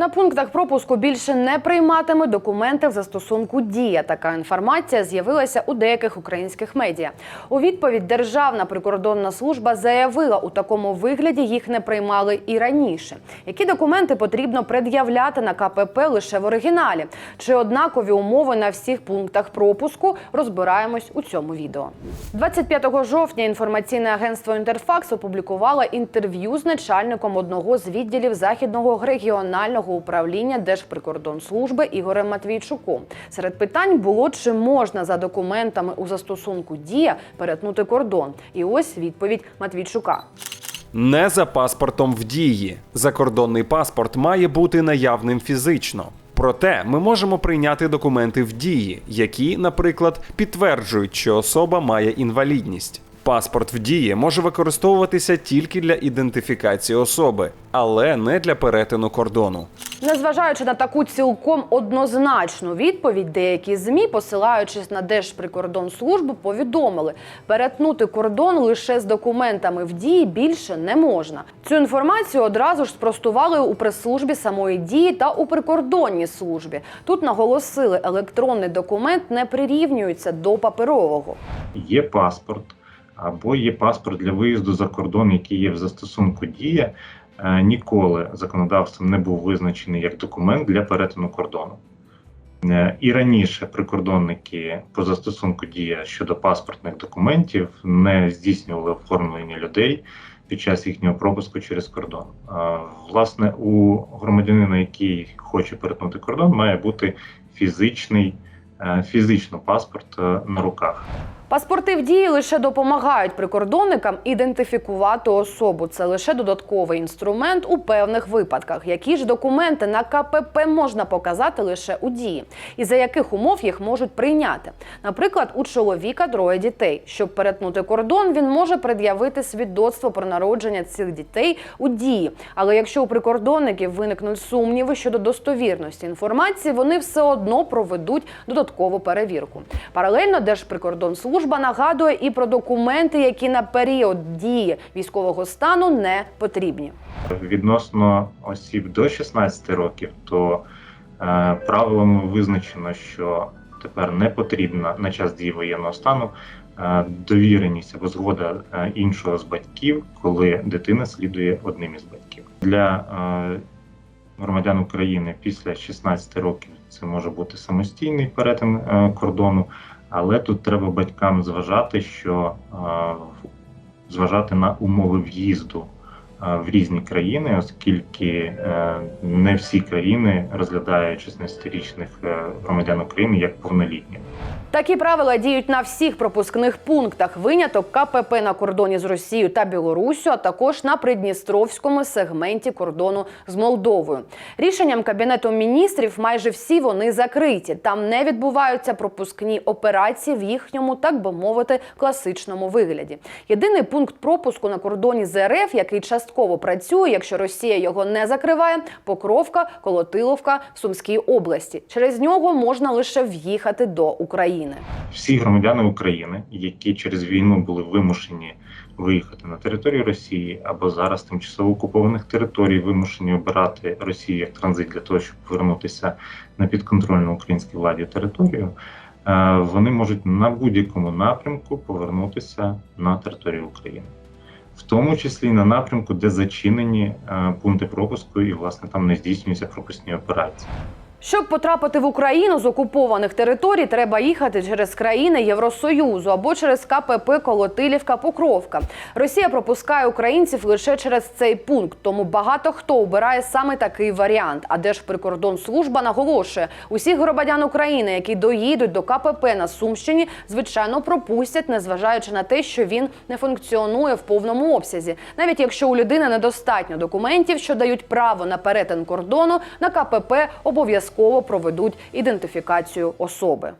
На пунктах пропуску більше не прийматиме документи в застосунку Дія. Така інформація з'явилася у деяких українських медіа. У відповідь Державна прикордонна служба заявила, у такому вигляді їх не приймали і раніше. Які документи потрібно пред'являти на КПП лише в оригіналі? Чи однакові умови на всіх пунктах пропуску? Розбираємось у цьому відео. 25 жовтня інформаційне агентство Інтерфакс опублікувало інтерв'ю з начальником одного з відділів західного регіонального управління Держприкордонслужби Ігорем Матвійчуком. Серед питань було, чи можна за документами у застосунку Дія перетнути кордон. І ось відповідь Матвійчука. Не за паспортом в дії. Закордонний паспорт має бути наявним фізично. Проте ми можемо прийняти документи в дії, які, наприклад, підтверджують, що особа має інвалідність. Паспорт в дії може використовуватися тільки для ідентифікації особи, але не для перетину кордону. Незважаючи на таку цілком однозначну відповідь, деякі змі, посилаючись на Держприкордонслужбу, повідомили, перетнути кордон лише з документами в дії більше не можна. Цю інформацію одразу ж спростували у прес-службі самої дії та у прикордонній службі. Тут наголосили, електронний документ не прирівнюється до паперового. є паспорт або є паспорт для виїзду за кордон, який є в застосунку Дія, е, ніколи законодавством не був визначений як документ для перетину кордону. Е, І раніше прикордонники по застосунку Дія щодо паспортних документів не здійснювали оформлення людей під час їхнього пропуску через кордон. Е, Власне, у громадянина, який хоче перетнути кордон, має бути фізичний, фізично паспорт на руках. Паспорти в дії лише допомагають прикордонникам ідентифікувати особу. Це лише додатковий інструмент у певних випадках. Які ж документи на КПП можна показати лише у дії, і за яких умов їх можуть прийняти? Наприклад, у чоловіка троє дітей. Щоб перетнути кордон, він може пред'явити свідоцтво про народження цих дітей у дії. Але якщо у прикордонників виникнуть сумніви щодо достовірності інформації, вони все одно проведуть додаткову перевірку. Паралельно Держприкордонслужба нагадує і про документи, які на період дії військового стану не потрібні. Відносно осіб до 16 років, то е, правилами визначено, що тепер не потрібна на час дії воєнного стану е, довіреність або згода е, іншого з батьків, коли дитина слідує одним із батьків. Для е, громадян України після 16 років це може бути самостійний перетин е, кордону, але тут треба батькам зважати, що е, зважати на умови в'їзду в різні країни, оскільки е, не всі країни розглядають 16-річних е, громадян України як повнолітніх. Такі правила діють на всіх пропускних пунктах. Виняток КПП на кордоні з Росією та Білоруссю, а також на придністровському сегменті кордону з Молдовою. Рішенням кабінету міністрів майже всі вони закриті. Там не відбуваються пропускні операції в їхньому, так би мовити, класичному вигляді. Єдиний пункт пропуску на кордоні з РФ, який частково працює, якщо Росія його не закриває, Покровка, Колотиловка в Сумській області. Через нього можна лише в'їхати до України. Всі громадяни України, які через війну були вимушені виїхати на територію Росії або зараз тимчасово окупованих територій, вимушені обирати Росію як транзит для того, щоб повернутися на підконтрольну українській владі територію. е, Вони можуть на будь-якому напрямку повернутися на територію України, в тому числі на напрямку, де зачинені е, пункти пропуску, і власне там не здійснюються пропускні операції. Щоб потрапити в Україну з окупованих територій, треба їхати через країни Євросоюзу або через КПП Колотилівка Покровка. Росія пропускає українців лише через цей пункт, тому багато хто обирає саме такий варіант. А Держприкордонслужба наголошує, усіх громадян України, які доїдуть до КПП на Сумщині, звичайно пропустять, незважаючи на те, що він не функціонує в повному обсязі. Навіть якщо у людини недостатньо документів, що дають право на перетин кордону, на КПП обов'язково проведуть ідентифікацію особи.